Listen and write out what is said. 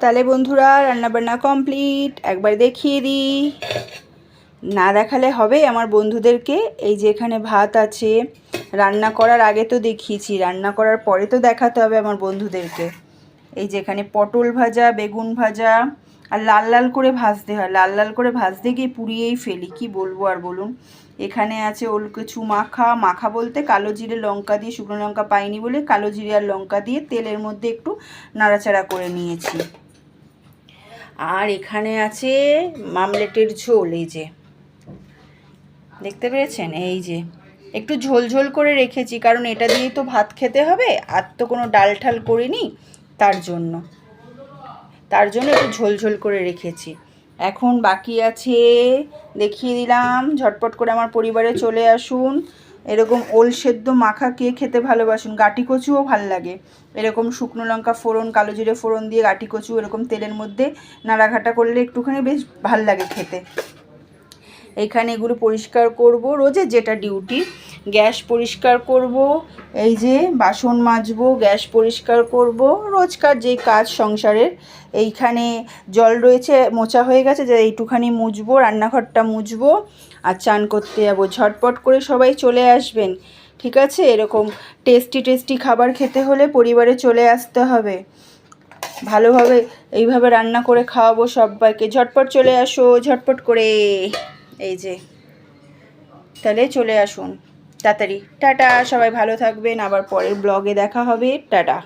তাহলে বন্ধুরা, রান্নাবান্না কমপ্লিট একবার দেখিয়ে দিই। না দেখালে হবে আমার বন্ধুদেরকে। এই যে এখানে ভাত আছে, রান্না করার আগে তো দেখিয়েছি। রান্না করার পরে তো দেখাতে হবে আমার বন্ধুদেরকে। এই যে এখানে পটল ভাজা, বেগুন ভাজা আর লাল লাল করে ভাজতে হয়। লাল লাল করে ভাজতে গিয়ে পুড়িয়েই ফেলি। কি বলব আর বলুন? এখানে আছে ওল কিছু মাখা। মাখা বলতে কালো জিরে লঙ্কা দিয়ে, শুকনো লঙ্কা পাইনি বলে কালো জিরে আর লঙ্কা দিয়ে তেলের মধ্যে একটু নাড়াচাড়া করে নিয়েছি। আর এখানে আছে মামলেটের ঝোল, এই যে। দেখতে পেরেছেন এই যে। একটু ঝোল ঝোল করে রেখেছি, কারণ এটা দিয়েই তো ভাত খেতে হবে, আর তো কোনো ডাল ঠাল করিনি তার জন্য। তার জন্য একটু ঝোল ঝোল করে রেখেছি। এখন বাকি আছে, দেখিয়ে দিলাম, ঝটপট করে আমার পরিবারে চলে আসুন। এরকম ওল সেদ্ধ মাখা কে খেতে ভালোবাসুন? গাটি কচুও ভালো লাগে। এরকম শুকনো লঙ্কা ফোড়ন, কালো জিরে ফোড়ন দিয়ে গাটি কচু এরকম তেলের মধ্যে নাড়াঘাটা করলে একটুখানি বেশ ভালো লাগে খেতে। এইখানে এগুলো পরিষ্কার করব। রোজে যেটা ডিউটি গ্যাস পরিষ্কার করব, এই যে বাসন মাজবো, গ্যাস পরিষ্কার করব। রোজকার যে কাজ সংসারের, এইখানে জল রয়েছে মোচা হয়ে গেছে, যে এইটুখানি মুছবো রান্নাঘরটা মুছবো আর চান করতে যাব। ঝটপট করে সবাই চলে আসবেন, ঠিক আছে? এরকম টেস্টি টেস্টি খাবার খেতে হলে পরিবারে চলে আসতে হবে। ভালোভাবে এইভাবে রান্না করে খাওয়াবো সবাইকে। ঝটপট চলে আসো, ঝটপট করে। এই যে। তাহলে চলে আসুন। তাড়াতাড়ি। টাটা, সবাই ভালো থাকবেন। আবার পরের ব্লগে দেখা হবে। টাটা।